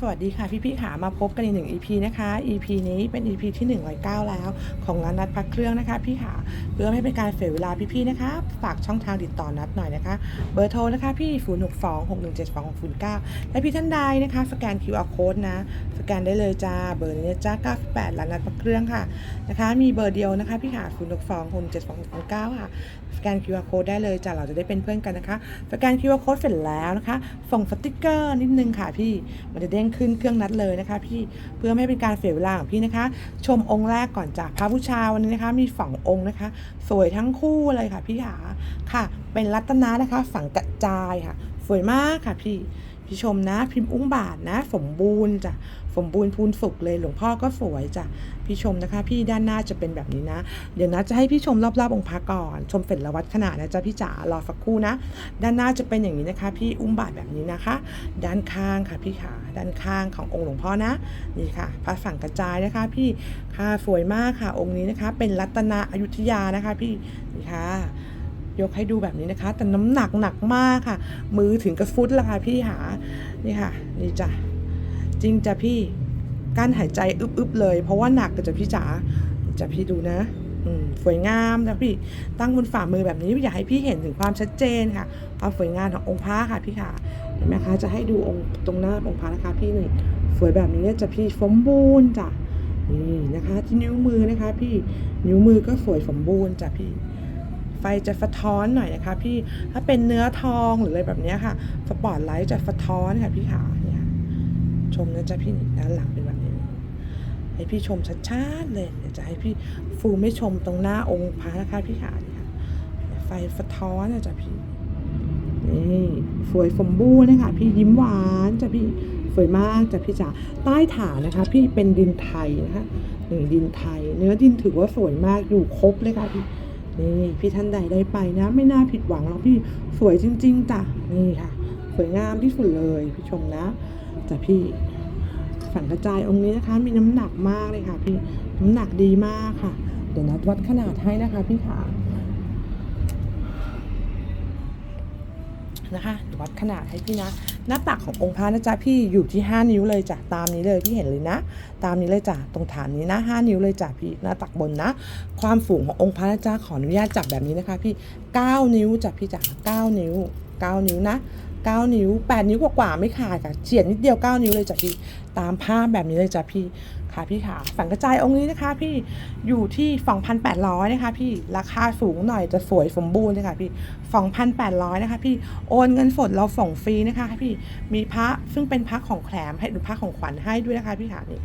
สวัสดีค่ะพี่พี่ๆขามาพบกันอีกหนึ่ง EP นะคะ EP นี้เป็น EP ที่ 109 แล้ว ของร้านนัดพักเครื่องนะคะ พี่ขาเพื่อไม่เป็นการเสียเวลาพี่พี่ๆนะคะ ฝากช่องทางติดต่อนัดหน่อยนะคะ เบอร์โทรนะคะพี่ 0 6 2 6 1 7 2 6 0 9 และพี่ท่านใดนะคะ สแกน QR code นะ สแกนได้เลยจ้า เบอร์นี้จ้า98ร้านนัดพักเครื่องค่ะนะคะ มีเบอร์เดียวนะคะ พี่ขา0 6 2 6 1 7 2 6 0 9 ค่ะ สแกน QR code ได้เลยจ้า เราจะได้เป็นเพื่อนกันนะคะ สแกน QR code เสร็จแล้วนะคะ ส่งสติกเกอร์นิดนึงค่ะพี่ มันจะด้งขึ้นเครื่องนัดเลยนะคะ พี่เพื่อไม่ให้เป็นการเสียเวลาของพี่นะคะ ชมองค์แรกก่อนจากพระบูชาวันนี้นะคะ มีสององค์นะคะ สวยทั้งคู่เลยค่ะพี่ขาค่ะ เป็นรัตนะนะคะฝังกระจายค่ะ สวยมากค่ะพี่พี่ชมนะ พิมพ์อุ้งบาทนะ สมบูรณ์จ้ะสมบูรณ์พูนสุกเลยหลวงพ่อก็สวยจ้ะพี่ชมนะคะ พี่ด้านหน้าจะเป็นแบบนี้นะ เดี๋ยวนะจะให้พี่ชมรอบๆองค์พระก่อน ชมเสร็จแล้ววัดขนาดนะจ๊ะพี่จ๋ารอสักครู่นะ ด้านหน้าจะเป็นอย่างนี้นะคะ พี่อุ้มบาทแบบนี้นะคะ ด้านข้างค่ะพี่ขาด้านข้างขององค์หลวงพ่อนะนี่ค่ะพระสั่งกระจายนะคะ พี่ค่ะสวยมากค่ะองค์นี้นะคะ เป็นรัตนาอยุธยานะคะ พี่นี่ค่ะ ยกให้ดูแบบนี้นะคะ แต่น้ำหนักหนักมากค่ะ มือถึงกระฟุตล้วค่ะพี่หานี่ค่ะ นี่จ้ะจริงจ้ะพี่กั้นหายใจอึบๆเลย เพราะว่าหนักจ้ะพี่จ๋าจ้ะพี่ดูนะสวยงามนะพี่ตั้งบนฝ่ามือแบบนี้อยากให้พี่เห็นถึงความชัดเจนค่ะ ความสวยงามขององค์พระค่ะพี่ค่ะเห็นไหมคะจะให้ดูองค์ตรงหน้าองค์พระนะคะพี่นี่สวยแบบนี้จะพี่สมบูรณ์จ้ะนี่นะคะที่นิ้วมือนะคะ พี่นิ้วมือก็สวยสมบูรณ์จ้ะพี่ ไฟจะสะท้อนหน่อยนะคะพี่ถ้าเป็นเนื้อทองหรืออะไรแบบนี้ค่ะสปอตไลท์จะสะท้อนค่ะพี่ขาเนี่ยชมนะจ๊ะพี่ด้านหลังเป็นแบบนี้ ให้พี่ชมชัดๆเลยเดี๋ยวจะให้พี่ฟูไม่ชมตรงหน้าองค์พระนะคะพี่ขานี่ค่ะไฟสะท้อนนะจ๊ะพี่นี่สวยสมบูรณ์นะคะพี่ยิ้มหวานจ้ะพี่สวยมากจ้ะพี่จ๋าใต้ฐานนะคะ พี่เป็นดินไทยนะคะหนึ่งดินไทย เนื้อดินถือว่าสวยมากอยู่ครบเลยค่ะพี่ นี่พี่ท่านใดได้ไปนะ ไม่น่าผิดหวังหรอกพี่สวยจริง ๆจ้ะนี่ค่ะ สวยงามที่สุดเลยพี่ชมนะจ้ะพี่ฝังกระจายองค์นี้นะคะ มีน้ำหนักมากเลยค่ะ พี่น้ำหนักดีมากค่ะ เดี๋ยวนัดวัดขนาดให้นะคะ พี่ขา นะคะวัดขนาดให้พี่นะ หน้าตักขององค์พระนะจ๊ะพี่อยู่ที่ 5 นิ้วเลยจ้ะตามนี้เลยที่เห็นเลยนะ ตามนี้เลยจ้ะตรงฐานนี้นะ5นิ้วเลยจ้ะพี่หน้าตักบนนะ ความสูงขององค์พระนะจ๊ะขออนุญาตจับแบบนี้นะคะ พี่ 9 นิ้วจ้ะพี่จ๋า9นิ้ว 9 นิ้วนะ9 นิ้ว 8 นิ้วกว่าๆไม่ขาดค่ะเฉียดนิดเดียว 9 นิ้วเลยจ้ะพี่ ตามภาพแบบนี้เลยจ้ะพี่ ค่ะพี่ขาสังกระจายองค์นี้นะคะพี่อยู่ที่2,800นะคะพี่ราคาสูงหน่อยจะสวยสมบูรณ์เลยค่ะพี่2,800นะคะพี่โอนเงินสดเราส่งฟรีนะคะพี่มีพระซึ่งเป็นพระของแถมให้หรือพระของขวัญให้ด้วยนะคะพี่ขานี่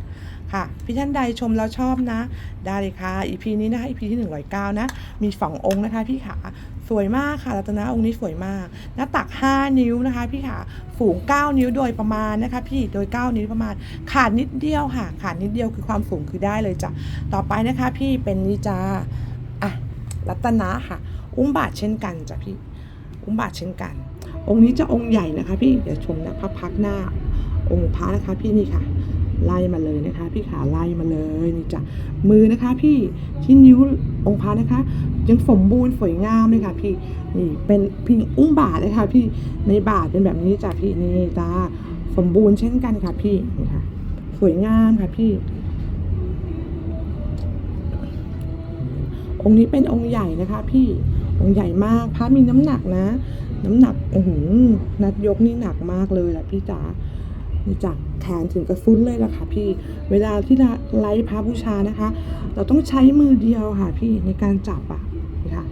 ค่ะพี่ท่านใดชมแล้วชอบนะ ได้เลยค่ะ EP นี้นะคะ EP ที่ 109 นะ มีสององค์นะคะพี่ขา สวยมากค่ะรัตนาองค์นี้สวยมาก หน้าตัก 5 นิ้วนะคะพี่ขาสูง 9 นิ้วโดยประมาณนะคะ พี่โดย 9 นิ้วประมาณ ขาดนิดเดียวค่ะ ขาดนิดเดียวคือความสูงคือได้เลยจ้ะต่อไปนะคะพี่เป็นนิจาอะรัตนะค่ะ อุ้มบาทเช่นกันจ้ะพี่อุ้มบาทเช่นกัน องค์นี้จะองค์ใหญ่นะคะ พี่เดี๋ยวชมนะพักพักหน้าองค์พระนะคะพี่นี่ค่ะ ไล่มาเลยนะคะ พี่ขาไล่มาเลยนี่จ้ะมือนะคะ พี่ที่นิ้วองค์พระนะคะ ยังสมบูรณ์สวยงามเลยค่ะ พี่นี่เป็นพิงอุ้งบาทเลยค่ะ พี่ในบาทเป็นแบบนี้จ้ะพี่นี่จ้าสมบูรณ์เช่นกันค่ะ พี่นี่ค่ะ สวยงามค่ะพี่ องค์นี้เป็นองค์ใหญ่นะคะ พี่องค์ใหญ่มากพระมีน้ำหนักนะ น้ำหนักโอ้โหนัดยกนี่หนักมากเลยแหละพี่จ๋านี่จา แขนถึงกระฟุ้นเลยล่ะค่ะพี่ เวลาที่ไล่พระบูชานะคะ เราต้องใช้มือเดียวค่ะพี่ในการจับอะค่ะ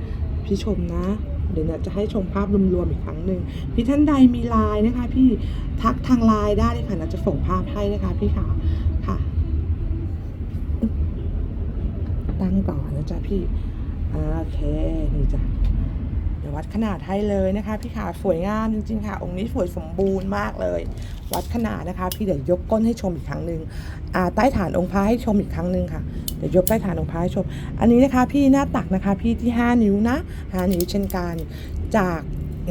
พี่ชมนะเดี๋ยวจะให้ชมภาพรวมๆอีกครั้งหนึ่งพี่ท่านใดมีไลน์นะคะ พี่ทักทางไลน์ได้เลยค่ะเราจะส่งภาพให้นะคะ พี่ค่ะค่ะ ตั้งก่อนนะจ๊ะพี่โอเคนี่จ้ะ เดี๋ยววัดขนาดให้เลยนะคะพี่ขาสวยงามจริงๆค่ะ องค์นี้สวยสมบูรณ์มากเลย วัดขนาดนะคะ พี่เดี๋ยวยกก้นให้ชมอีกครั้งหนึ่งอ่าใต้ฐานองค์พระให้ชมอีกครั้งหนึ่งค่ะเดี๋ยวยกใต้ฐานองค์พระให้ชม อันนี้นะคะ พี่หน้าตักนะคะ พี่ที่ 5 นิ้วนะ5นิ้วเช่นกันจาก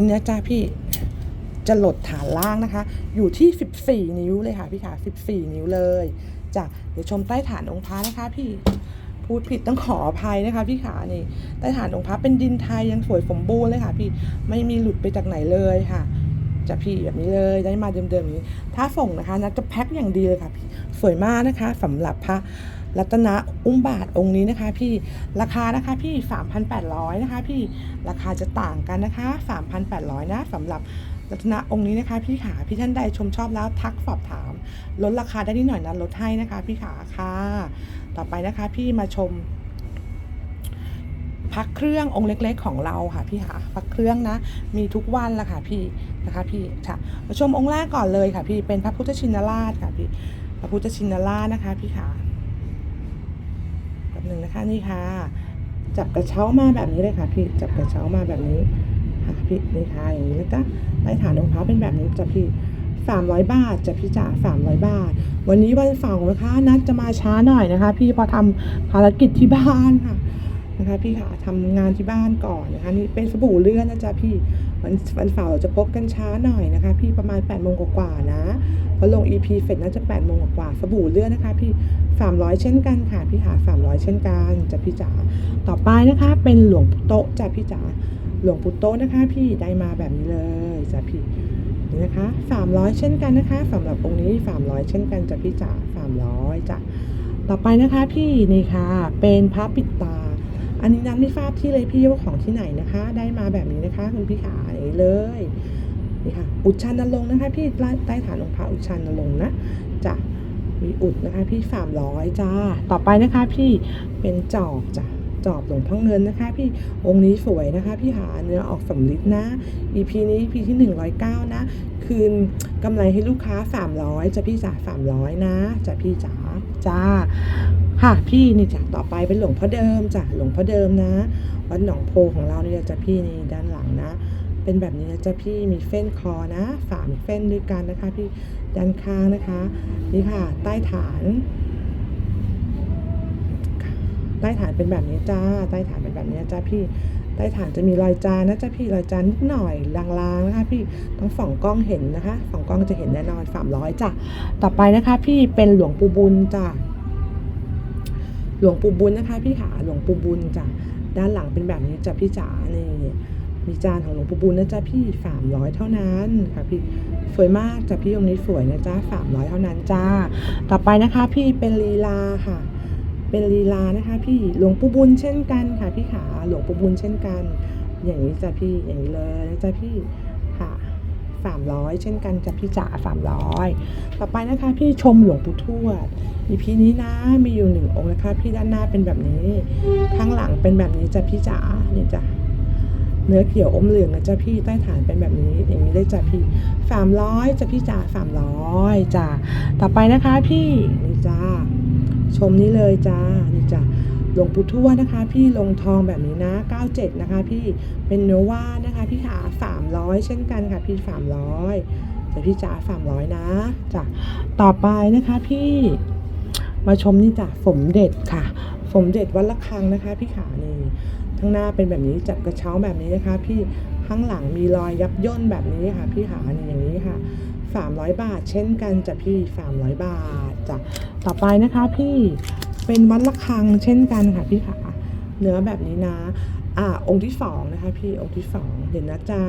เนื้จ้าพี่จะหลดฐานล่างนะคะ อยู่ที่ 14 นิ้วเลยค่ะพี่ขา14 นิ้วเลยจ้ะเดี๋ยวชมใต้ฐานองค์พระนะคะพี่ พูดผิดต้องขออภัยนะคะพี่ขานี่ใต้ฐานองค์พระเป็นดินไทยยังสวยสมบูรณ์เลยค่ะ พี่ไม่มีหลุดไปจากไหนเลยค่ะจะพี่แบบนี้เลยได้มาเดิมๆนี้ถ้าส่งนะคะนัดจะแพ็คอย่างดีเลยค่ะพี่สวยมากนะคะสำหรับพระรัตนอุ้มบาทองค์นี้นะคะ พี่ราคานะคะพี่ 3,800 นะคะ พี่ราคาจะต่างกันนะคะ 3,800 นะสำหรับ รัตนองค์นี้นะคะพี่ขาพี่ท่านใดชมชอบแล้วทักสอบถาม ลดราคาได้นิดหน่อยนะลดให้นะคะ พี่ขาค่ะต่อไปนะคะ พี่มาชมพักเครื่ององค์เล็ก ๆ ของเราค่ะพี่ค่ะพักเครื่องนะ มีทุกวันละค่ะพี่นะคะพี่ค่ะมาชมองค์แรกก่อนเลยค่ะ พี่เป็นพระพุทธชินราชค่ะพี่พระพุทธชินราชนะคะ พี่ค่ะแบบหนึ่งนะคะนี่ค่ะ จับกระเช้ามาแบบนี้เลยค่ะ พี่จับกระเช้ามาแบบนี้ พี่นี่ค่ะอย่างนี้แล้วก็ใต้ฐานองค์พระเป็นแบบนี้จ้ะพี่สามร้อยบาทจ้ะพี่จ๋าสามร้อยบาท วันนี้วันเสาร์นะคะ นัดจะมาช้าหน่อยนะคะ พี่พอทำภารกิจที่บ้านค่ะนะคะพี่ค่ะทำงานที่บ้านก่อนนะคะนี่เป็นสบู่เลื่อนนะจ๊ะพี่วันวันเสาร์จะพบกันช้าหน่อยนะคะ พี่ประมาณ8ปดโมงกว่าๆนะพราะลง EP เสร็จน่าจะ8ปดโมงกว่าสบู่เลื่อนนะคะ พี่300 เช่นกันค่ะพี่ค่ะ300 เช่นกันจ้ะพี่จ๋าต่อไปนะคะเป็นหลวงโตะจ้ะพี่จ๋า หลวงปู่โตนะคะพี่ได้มาแบบนี้เลยจ้ะพี่นี่นะคะ300 เช่นกันนะคะสำหรับองค์นี้ 300 เช่นกันจ้ะพี่จ๋า300จ้ะต่อไปนะคะพี่นี่ค่ะ เป็นพระปิดตา อันนี้นั้นไม่ทราบที่เลยพี่ว่าของที่ไหนนะคะ ได้มาแบบนี้นะคะคุณพี่ขาอย่างนี้เลยนี่ค่ะอุชันนรงนะคะ พี่ใต้ฐานองค์พระอุชันนรงนะจ้ะมีอุดนะคะพี่สามร้อยจ้าต่อไปนะคะพี่เป็นจอบจ้ะ จอบหลวงพ่อเงินนะคะ พี่องค์นี้สวยนะคะ พี่หาเนื้อออกสำลิดนะ EP นี้ EP ที่ 109 นะ คืนกำไรให้ลูกค้า 300จะพี่จ๋า300 นะจะพี่จ๋าจ้าค่ะพี่นี่จ้ะต่อไปเป็นหลวงพ่อเดิมจ้ะหลวงพ่อเดิมนะวัดหนองโพของเราเนี่ยจะพี่นี่ด้านหลังนะ เป็นแบบนี้นะจะพี่มีเฟ้นคอนะสามเฟ้นด้วยกันนะคะ พี่ด้านข้างนะคะ นี่ค่ะ ใต้ฐาน ใต้ฐานเป็นแบบนี้จ้า ใต้ฐานเป็นแบบนี้จ้าพี่ ใต้ฐานจะมีรอยจานนะจ้าพี่รอยจานนิดหน่อยลางๆนะคะพี่ต้องส่องกล้องเห็นนะคะส่องกล้องจะเห็นแน่นอนสามร้อยจ้ะต่อไปนะคะ พี่เป็นหลวงปู่บุญจ้ะหลวงปู่บุญนะคะ พี่ขาหลวงปู่บุญจ้ะด้านหลังเป็นแบบนี้จ้ะพี่จ๋านี่มีจานของหลวงปู่บุญนะจ๊ะพี่สามร้อยเท่านั้นค่ะพี่สวยมากจ้ะพี่องค์นี้สวยนะจ๊ะสามร้อยเท่านั้นจ้า ต่อไปนะคะ พี่เป็นลีลาค่ะ เป็นลีลานะคะ พี่หลวงปู่บุญเช่นกันค่ะพี่ขาหลวงปู่บุญเช่นกัน อย่างนี้จ้ะพี่อย่างนี้เลยนะจ๊ะพี่ค่ะสามร้อยเช่นกันจ้ะพี่จ๋าสามร้อยต่อไปนะคะพี่ชมหลวงปู่ทวดอีพีนี้นะมีอยู่หนึ่งองค์นะคะ พี่ด้านหน้าเป็นแบบนี้ ข้างหลังเป็นแบบนี้จ้ะพี่จ๋าเนี่ยจ้ะเนื้อเขียวอมเหลืองนะจ้ะพี่ใต้ฐานเป็นแบบนี้อย่างนี้ได้จ้ะพี่สามร้อยจ้ะพี่จ๋าสามร้อยจ้ะต่อไปนะคะพี่นี่จ้า ชมนี้เลยจ้านี่จ้าหลวงปู่ทวดนะคะ พี่ลงทองแบบนี้นะ 97 นะคะ พี่เป็นเนื้อว่านะคะ พี่ขา300 เช่นกันค่ะ พี่ 300แต่พี่จ๋า300 นะจ้ะต่อไปนะคะพี่มาชมนี่จ้ะสมเด็จค่ะ สมเด็จวัดละคังนะคะ พี่ขานี่ ข้างหน้าเป็นแบบนี้จับกระเช้าแบบนี้นะคะ พี่ข้างหลังมีรอยยับย่นแบบนี้ค่ะ พี่ขานี่อย่างนี้ค่ะ 300 บาท เช่นกันจ้ะพี่ 300 บาทจ้ะต่อไปนะคะพี่เป็นวัดละคังเช่นกันค่ะพี่ขาเนื้อแบบนี้นะอ่าองค์ที่สองนะคะ พี่องค์ที่สองเดี๋ยวนะจะ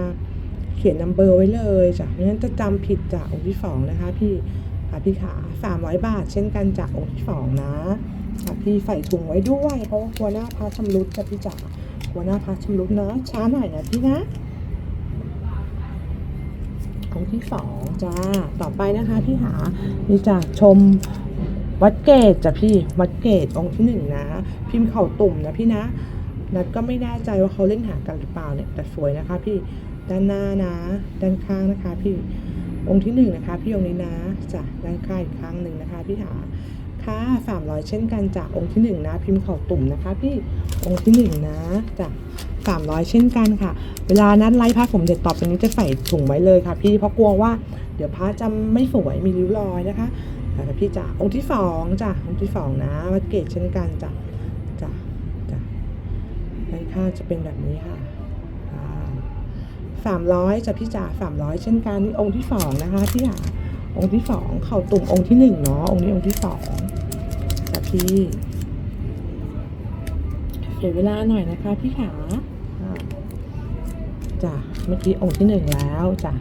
เขียนนัมเบอร์ไว้เลยจ้ะไม่งั้นจะจำผิดจากองค์ที่สองนะคะ พี่ค่ะพี่ขาสามร้อยบาท เช่นกันจากองค์ที่สองนะค่ะพี่ใส่ถุงไว้ด้วยเพราะกลัวหน้าพาชำรุดจ้ะพี่จ๋า กลัวหน้าพาชำรุดนะช้าหน่อยนะพี่นะองค์ที่สองจ้า ต่อไปนะคะพี่หานี่จากชมวัดเกตจ้ะพี่วัดเกตองค์ที่หนึ่งนะ พิมพ์เข่าตุ่มนะพี่นะนัดก็ไม่แน่ใจว่าเขาเล่นหากันหรือเปล่าเนี่ยแต่สวยนะคะ พี่ด้านหน้านะ ด้านข้างนะคะ พี่องค์ที่หนึ่งนะคะ พี่องค์นี้นะจ้ะด้านข้างอีกครั้งหนึ่งนะคะ พี่หาค่ะสามร้อยเช่นกันจากองค์ที่หนึ่งนะ พิมพ์เข่าตุ่มนะคะ พี่ องค์ที่หนึ่งนะจ้ะสามร้อยเช่นกันค่ะ เวลานั้นไลฟ์พระสมเด็จตอบตรงนี้จะใส่ถุงไว้เลยค่ะ พี่เพราะกลัวว่า เดี๋ยวพระจำไม่สวยมีริ้วรอยนะคะแต่พี่จ๋าองค์ที่สองจ้ะองค์ที่สองนะวัดเกตเช่นกันจ้ะจ้ะจ้ะด้านข้างจะเป็นแบบนี้ค่ะสามร้อยจ้ะพี่จ๋าสามร้อยเช่นกันนี่องค์ที่สองนะคะพี่หาองค์ที่สองเข่าตุ่มองค์ที่หนึ่งเนาะองค์นี้องค์ที่สองจ้ะพี่ เสียเวลาหน่อยนะคะพี่ขาอ่าจ้ะเมื่อกี้องค์ที่หนึ่งแล้วจ้ะ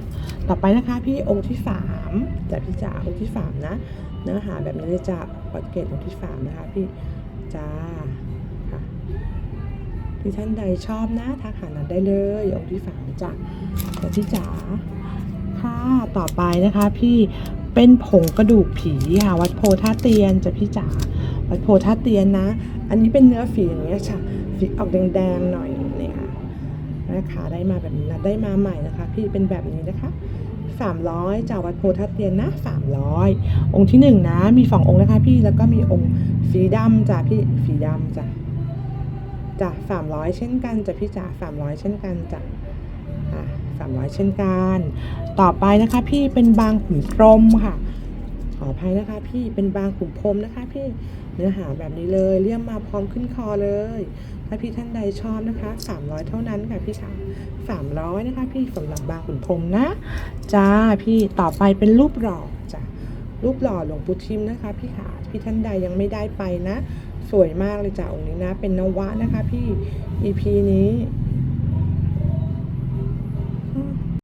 ต่อไปนะคะพี่องค์ที่สามจ้ะพี่จ๋าองค์ที่สามนะ เนื้อหาแบบนี้เลยจ้ะวัดเกตองค์ที่สามนะคะพี่จ้าค่ะที่ท่านใดชอบนะทักหานัดได้เลยองค์ที่สามจ้ะแต่พี่จ๋าค่ะต่อไปนะคะพี่เป็นผงกระดูกผีค่ะวัดโพธาเตียนจ้ะพี่จ๋าวัด โพธาเตียนนะ อันนี้เป็นเนื้อฝีอย่างเงี้ยจ้ะฝีออกแดงๆหน่อยเนี่ยนะคะได้มาแบบนี้นะได้มาใหม่นะคะ พี่เป็นแบบนี้นะคะ300จากวัดโพธิ์ทัดเตียนนะ300 องค์ที่หนึ่งนะ มีสององค์นะคะพี่แล้วก็มีองค์สีดำจ้ะพี่สีดำจ้ะจ้ะ300 เช่นกันจ้ะพี่จ๋า300 เช่นกันจ้ะอะ300 เช่นกัน ต่อไปนะคะพี่เป็นบางขุนพรมค่ะ ขออภัยนะคะ พี่เป็นบางขุนพรมนะคะ พี่เนื้อหาแบบนี้เลยเลี่ยมมาพร้อมขึ้นคอเลย ถ้าพี่ท่านใดชอบนะคะ 300 เท่านั้นค่ะพี่ค่ะ300นะคะ พี่สำหรับบางขุนพรมนะจ้าพี่ต่อไปเป็นรูปหล่อจ้ะรูปหล่อหลวงปู่ทิมนะคะ พี่ขาพี่ท่านใดยังไม่ได้ไปนะ สวยมากเลยจ้ะองค์นี้นะ เป็นนวะนะคะ พี่ EP นี้